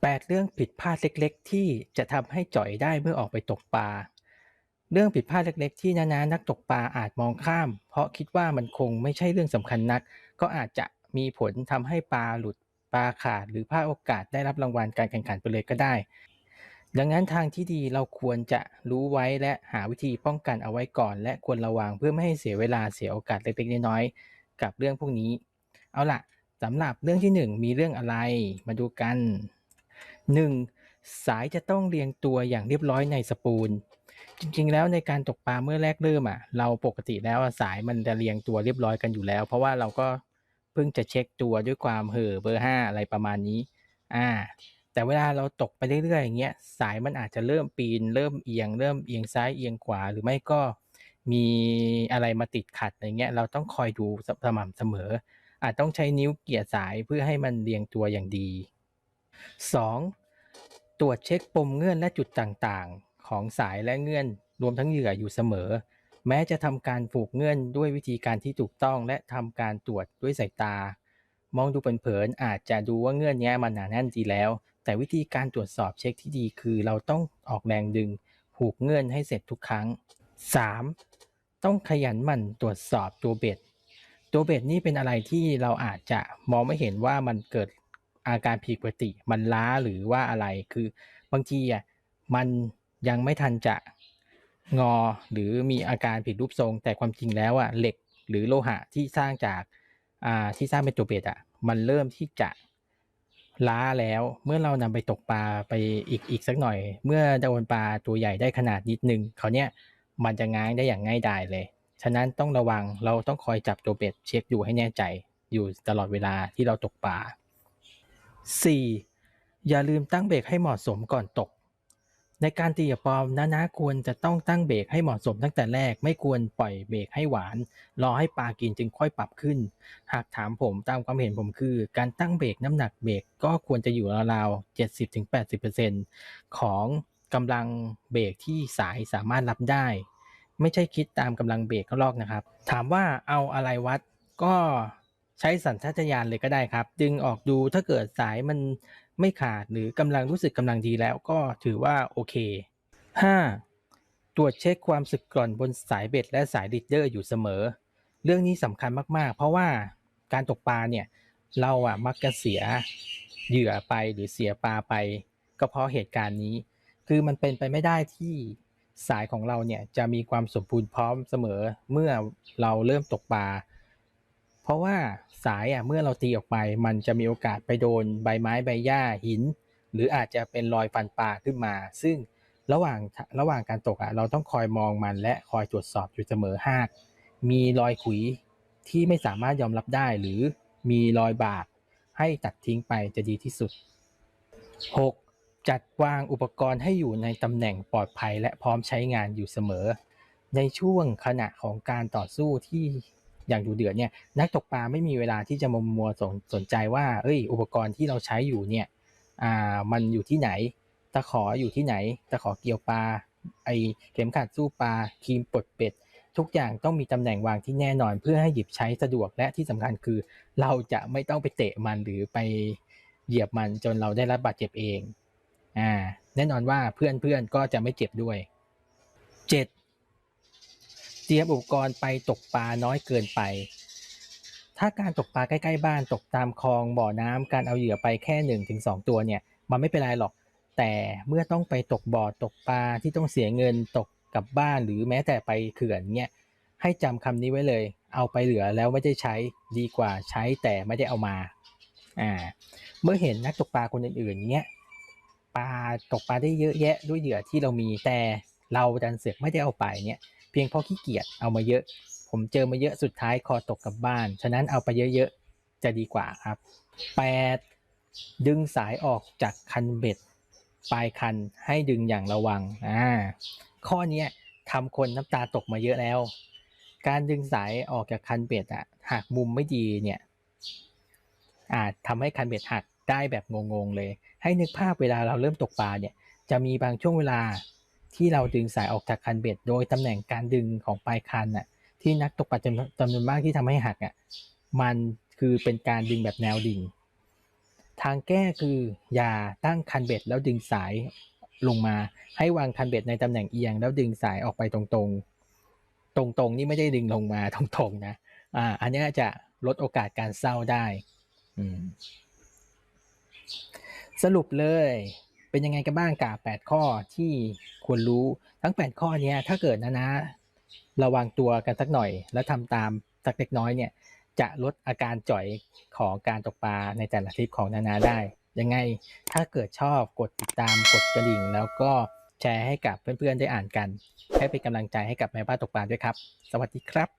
8เรื่องผิดพลาดเล็กๆ ที่จะทำให้จ่อยได้เมื่อออกไปตกปลา เรื่องผิดพลาดเล็กๆ ที่นานานักตกปลาอาจมองข้าม เพราะคิดว่ามันคงไม่ใช่เรื่องสำคัญนัก ก็อาจจะมีผลทำให้ปลาหลุดปลาขาดหรือพลาดโอกาสได้รับรางวัลการแข่งขันไปเลยก็ได้ ดังนั้นทางที่ดีเราควรจะรู้ไว้และหาวิธีป้องกันเอาไว้ก่อน และควรระวังเพื่อไม่ให้เสียเวลาเสียโอกาสเล็กๆ น้อยๆกับเรื่องพวกนี้ เอาล่ะสำหรับเรื่องที่ 1 มีเรื่องอะไรมาดูกัน 1. สายจะต้องเรียงตัวอย่างเรียบร้อยในสปูลจริงๆ แล้วในการตกปลาเมื่อแรกเริ่มอะ เราปกติแล้วสายมันจะเรียงตัวเรียบร้อยกันอยู่แล้ว เพราะว่าเราก็เพิ่งจะเช็คตัวด้วยความเห่อเบอร์ 5 อะไรประมาณนี้ อ่า แต่เวลาเราตกไปเรื่อยๆอย่างเงี้ย สายมันอาจจะเริ่มปีน เริ่มเอียง เริ่มเอียงซ้ายเอียงขวาหรือไม่ก็มีอะไรมาติดขัดอะไรเงี้ย เราต้องคอยดูสสม่ำเสมอ อาจต้องใช้นิ้วเกี่ยสายเพื่อให้มันเรียงตัวอย่างดี 2. ตรวจเช็คปมเงื่อนและจุดต่างๆ ของสายและเงื่อนรวมทั้งเหยื่ออยู่เสมอ แม้จะทำการผูกเงื่อนด้วยวิธีการที่ถูกต้องและทำการตรวจด้วยสายตา มองดูเผินๆอาจจะดูว่าเงื่อนนี้มันหนาแน่นดีแล้ว แต่วิธีการตรวจสอบเช็คที่ดีคือเราต้องออกแรงดึง ผูกเงื่อนให้เสร็จทุกครั้ง 3. ต้องขยันหมั่นตรวจสอบตัวเบ็ด ตัวเบ็ดนี่เป็นอะไรที่เราอาจจะมองไม่เห็นว่ามันเกิด อาการผิดปกติมันล้าหรือว่าอะไรคือบางทีอะมันยังไม่ทันจะงอหรือมีอาการผิดรูปทรง แต่ความจริงแล้วอะเหล็กหรือโลหะที่สร้างจากอ่าที่สร้างเป็นตัวเบ็ดอะมันเริ่มที่จะล้าแล้วเมื่อเรานำไปตกปลาไปอีกอีกสักหน่อย เมื่อโดนปลาตัวใหญ่ได้ขนาดนิดนึงคราเนี้ยมันจะง้างได้อย่างง่ายดายเลย ฉะนั้นต้องระวังเราต้องคอยจับตัวเบ็ดเช็คดูให้แน่ใจอยู่ตลอดเวลาที่เราตกปลา 4. อย่าลืมตั้งเบรกให้เหมาะสมก่อนตก ในการตีเหยื่อปอมน้าๆควรจะต้องตั้งเบรกให้เหมาะสมตั้งแต่แรก ไม่ควรปล่อยเบรกให้หวาน รอให้ปลากินจึงค่อยปรับขึ้น หากถามผมตามความเห็นผมคือ การตั้งเบรกน้ำหนักเบรกก็ควรจะอยู่ราวๆ70-80%ของกำลังเบรกที่สายสามารถรับได้ ไม่ใช่คิดตามกำลังเบรกข้างนอกนะครับ ถามว่าเอาอะไรวัดก็ ใช้สัญชาตญาณเลยก็ได้ครับ ดึงออกดูถ้าเกิดสายมันไม่ขาดหรือกำลังรู้สึกกำลังดีแล้วก็ถือว่าโอเค 5. ตรวจเช็คความสึกกร่อนบนสายเบ็ดและสายลีดเดอร์อยู่เสมอ เรื่องนี้สำคัญมากๆ เพราะว่าการตกปลาเนี่ยเราอะมักจะเสียเหยื่อไปหรือเสียปลาไป ก็เพราะเหตุการณ์นี้ คือมันเป็นไปไม่ได้ที่สายของเราเนี่ยจะมีความสมบูรณ์พร้อมเสมอเมื่อเราเริ่มตกปลา เพราะว่าสายอะเมื่อเราตีออกไป มันจะมีโอกาสไปโดนใบไม้ใบหญ้าหิน หรืออาจจะเป็นรอยฟันปลาขึ้นมา ซึ่งระหว่างระหว่างการตกอะเราต้องคอยมองมันและคอยตรวจสอบอยู่เสมอหากมีรอยขุยที่ไม่สามารถยอมรับได้ หรือมีรอยบากให้ตัดทิ้งไปจะดีที่สุด 6. จัดวางอุปกรณ์ให้อยู่ในตำแหน่งปลอดภัยและพร้อมใช้งานอยู่เสมอ ในช่วงขณะของการต่อสู้ที่ อย่างดุเดือดเนี่ยนักตกปลาไม่มีเวลาที่จะมมัวสนสนใจว่าเฮ้ย อุปกรณ์ที่เราใช้อยู่เนี่ยอ่ามันอยู่ที่ไหนตะขออยู่ที่ไหนตะขอเกี่ยวปลาไอเข็มขัดสู้ปลาครีมปลดเบ็ด ทุกอย่างต้องมีตำแหน่งวางที่แน่นอนเพื่อให้หยิบใช้สะดวกและที่สำคัญคือ เราจะไม่ต้องไปเตะมันหรือไปเหยียบมันจนเราได้รับบาดเจ็บเองอาแน่นอนว่าเพื่อนๆก็จะไม่เจ็บด้วย 7. เตรียมอุปกรณ์ไปตกปลาน้อยเกินไป ถ้าการตกปลาใกล้ๆบ้านตกตามคลองบ่อน้ำการเอาเหยื่อไปแค่1-2ตัวเนี่ยมันไม่เป็นไรหรอก แต่เมื่อต้องไปตกบ่อตกปลาที่ต้องเสียเงินตกกลับบ้านหรือแม้แต่ไปเขื่อนเงี้ยให้จำคำนี้ไว้เลย เอาไปเหลือแล้วไม่ได้ใช้ดีกว่าใช้แต่ไม่ได้เอามาอ่าเมื่อเห็นนักตกปลาคนอื่นๆเงี้ยปลาตกปลาได้เยอะแยะด้วยเหยื่อที่เรามีแต่เราดันเสือกไม่ได้เอาไปเนี่ย เพียงเพราะขี้เกียจเอามาเยอะ ผมเจอมาเยอะสุดท้ายคอตกกลับบ้าน ฉะนั้นเอาไปเยอะๆ จะดีกว่าครับ 8. ดึงสายออกจากคันเบ็ด ปลายคันให้ดึงอย่างระวังอ่าข้อนี้ทำคนน้ำตาตกมาเยอะแล้ว การดึงสายออกจากคันเบ็ดอะหากมุมไม่ดีเนี่ยอาจทำให้คันเบ็ดหักได้แบบงงๆเลย ให้นึกภาพเวลาเราเริ่มตกปลาเนี่ย จะมีบางช่วงเวลา ที่เราดึงสายออกจากคันเบ็ด โดยตำแหน่งการดึงของปลายคันน่ะที่นักตกปลาจำนวนมากที่ทำให้หักอะมันคือเป็นการดึงแบบแนวดิ่ง ทางแก้คืออย่าตั้งคันเบ็ดแล้วดึงสายลงมา ให้วางคันเบ็ดในตำแหน่งเอียง แล้วดึงสายออกไปตรงๆ ตรงๆนี่ไม่ได้ดึงลงมาตรงๆนะอ่าอันนี้จะลดโอกาสการเศร้าได้สรุปเลย เป็นยังไงกันบ้างกับ 8 ข้อที่ควรรู้ทั้ง 8 ข้อเนี้ยถ้าเกิดนะนะ ระวังตัวกันสักหน่อย แล้วทำตามสักเล็กน้อยเนี่ย จะลดอาการจ่อยของการตกปลาในแต่ละทริปของนานาได้ ยังไงถ้าเกิดชอบกดติดตามกดกระดิ่ง แล้วก็แชร์ให้กับเพื่อนๆได้อ่านกัน ให้เป็นกำลังใจให้กับแม่บ้านตกปลาด้วยครับ สวัสดีครับ